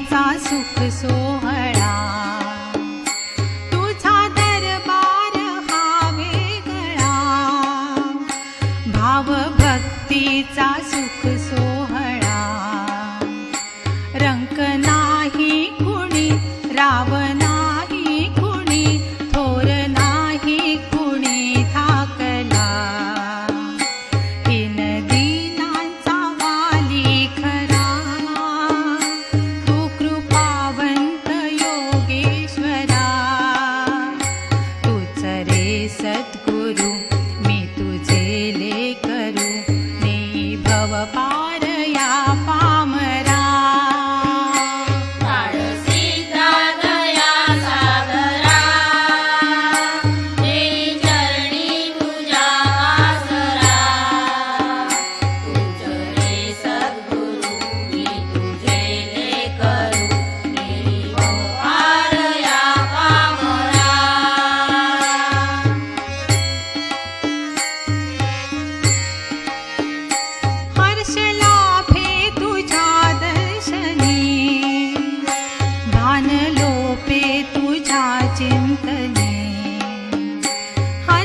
आईचा सुख सोहळा तुझा दरबार हा वेगळा भाव भक्तीचा सुख सोहळा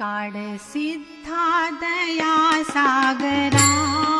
काड सिद्धा दया सागरा